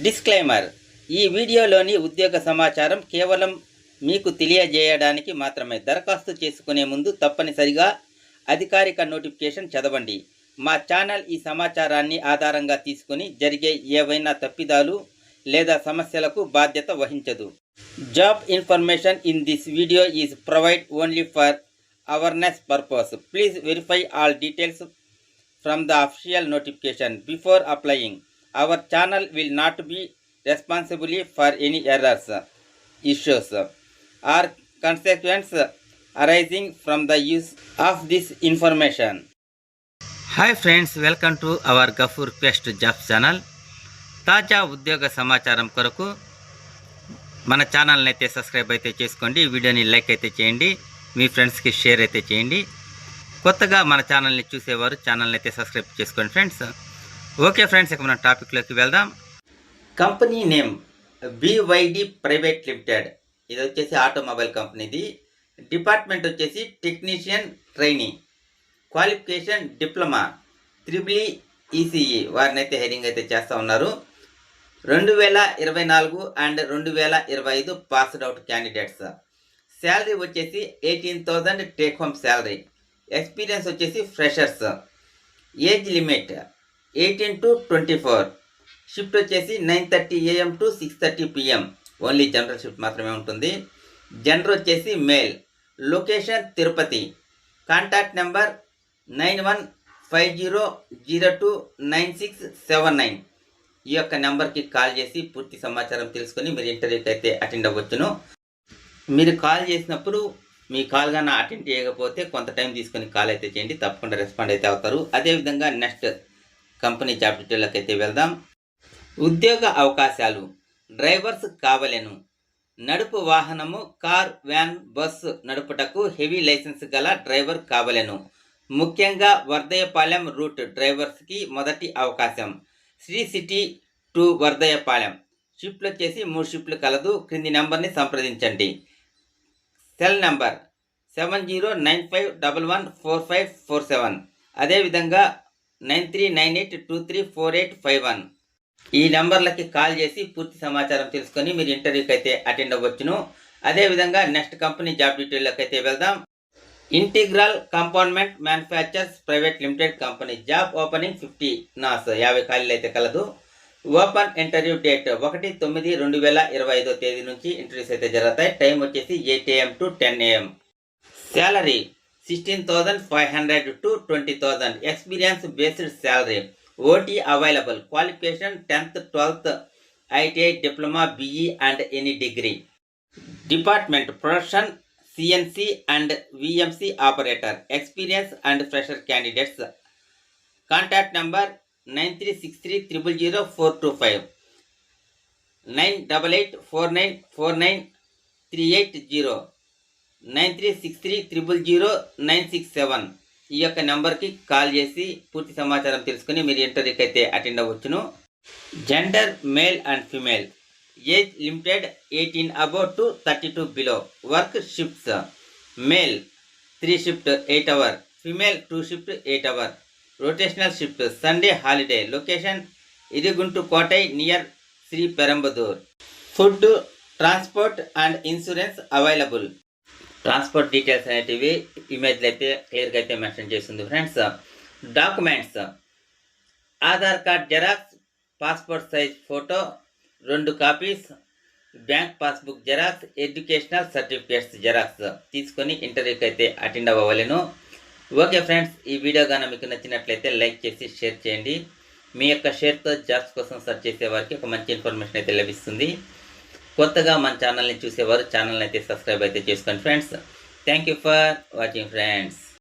Disclaimer ఈ వీడియోలోని ఉద్యోగ సమాచారం కేవలం మీకు తెలియజేయడానికి మాత్రమే. దరఖాస్తు చేసుకునే ముందు తప్పనిసరిగా అధికారిక నోటిఫికేషన్ చదవండి. మా ఛానల్ ఈ సమాచారాన్ని ఆధారంగా తీసుకుని జరిగే ఏవైనా తప్పిదాలు లేదా సమస్యలకు బాధ్యత వహించదు. Job information in this video is provide only for awareness purpose please verify all details from the official notification before applying our channel will not be responsible for any errors issues or consequences arising from the use of this information hi friends welcome to our Gafoor quest jobs channel తాజా ఉద్యోగ సమాచారం కొరకు మన ఛానల్ని అయితే subscribe అయితే చేసుకోండి వీడియోని లైక్ అయితే చేయండి మీ ఫ్రెండ్స్కి షేర్ అయితే చేయండి కొత్తగా మన ఛానల్ని చూసేవారు ఛానల్ని అయితే సబ్స్క్రైబ్ చేసుకోండి ఫ్రెండ్స్ ఓకే ఫ్రెండ్స్ ఇక మన టాపిక్లోకి వెళ్దాం. Company name BYD private limited. ఇది వచ్చేసి ఆటోమొబైల్ కంపెనీది. డిపార్ట్మెంట్ వచ్చేసి technician training qualification diploma triple ECE వారిని అయితే హెరింగ్ అయితే చేస్తూ ఉన్నారు. రెండు వేల ఇరవై నాలుగు అండ్ రెండు వేల ఇరవై ఐదు పాస్డ్ అవుట్ క్యాండిడేట్స్. శాలరీ వచ్చేసి eighteen thousand take home salary. Experience వచ్చేసి freshers. Age limit eighteen to twenty four. Shift వచ్చేసి nine thirty AM to six thirty PM. Only general shift మాత్రమే ఉంటుంది. జనరల్ వచ్చేసి male location Tirupati. Contact number nine one five zero zero two nine six seven nine. ఈ యొక్క నెంబర్కి call చేసి పూర్తి సమాచారం తెలుసుకొని మీరు ఇంటర్వ్యూకి అయితే అటెండ్ అవ్వచ్చును. మీరు కాల్ చేసినప్పుడు మీ కాల్ కానీ అటెండ్ చేయకపోతే కొంత టైం తీసుకొని కాల్ అయితే చేయండి. తప్పకుండా రెస్పాండ్ అయితే అవుతారు. అదేవిధంగా నెక్స్ట్ కంపెనీ జాబ్ అయితే వెళ్దాం. ఉద్యోగ అవకాశాలు. డ్రైవర్స్ కావలెను. నడుపు వాహనము కార్ వ్యాన్ బస్సు నడుపుటకు హెవీ లైసెన్స్ గల డ్రైవర్ కావలెను. ముఖ్యంగా వర్ధయపాలెం రూట్ డ్రైవర్స్కి మొదటి అవకాశం. శ్రీ సిటీ టు వర్ధయపాలెం షిఫ్ట్లు వచ్చేసి మూడు షిఫ్ట్లు కలదు. క్రింది నెంబర్ని సంప్రదించండి. Cell number seven zero nine five double one four five four seven. అదేవిధంగా nine three nine eight two three four eight five one. ఈ నెంబర్లకి కాల్ చేసి పూర్తి సమాచారం తెలుసుకొని మీరు ఇంటర్వ్యూకి అయితే అటెండ్ అవ్వచ్చును. అదేవిధంగా నెక్స్ట్ కంపెనీ జాబ్ డీటెయిల్లోకి అయితే వెళ్దాం. Integral components manufactures private limited company job opening fifty nos యాభై ఖాళీలు అయితే కలదు. ఓపెన్ ఇంటర్వ్యూ డేట్ ఒకటి తొమ్మిది రెండు వేల ఇరవై ఐదో తేదీ నుంచి ఇంటర్వ్యూస్ అయితే జరుగుతాయి. టైం వచ్చేసి eight AM to ten AM. Salary 16,500 to 20,000. Experience based salary. OT available. Qualification 10th, 12th, ITI, Diploma, BE, and any degree. Department Production CNC and VMC operator. Experience and fresher candidates. Contact number 9363000425. 98849493830 nine three six three triple zero nine six nine six seven ఈ యొక్క నెంబర్కి call చేసి పూర్తి సమాచారం తెలుసుకుని మీరు ఇంటర్వ్యూకి అయితే attend అవ్వచ్చును gender male and female age limited eighteen about to thirty two below work shifts male three shift eight hour female two shift eight hour rotational shift Sunday holiday location Irungattukottai near Sri Perumbudur food transport and insurance available transport details అనేటివి ఇమేజ్లు అయితే క్లియర్గా అయితే mention చేస్తుంది friends. Documents. Aadhaar card xerox passport size photo రెండు copies bank passbook xerox educational certificates xerox తీసుకొని ఇంటర్వ్యూకి అయితే అటెండ్ అవ్వలేను ఓకే ఫ్రెండ్స్ ఈ వీడియో కానీ మీకు నచ్చినట్లయితే లైక్ చేసి షేర్ చేయండి. మీ యొక్క షేర్తో జాబ్స్ కోసం సెర్చ్ చేసే వారికి ఒక మంచి ఇన్ఫర్మేషన్ అయితే లభిస్తుంది. కొత్తగా మన ఛానల్ని చూసేవారు ఛానల్ని అయితే సబ్స్క్రైబ్ అయితే చేసుకోండి friends thank you for watching friends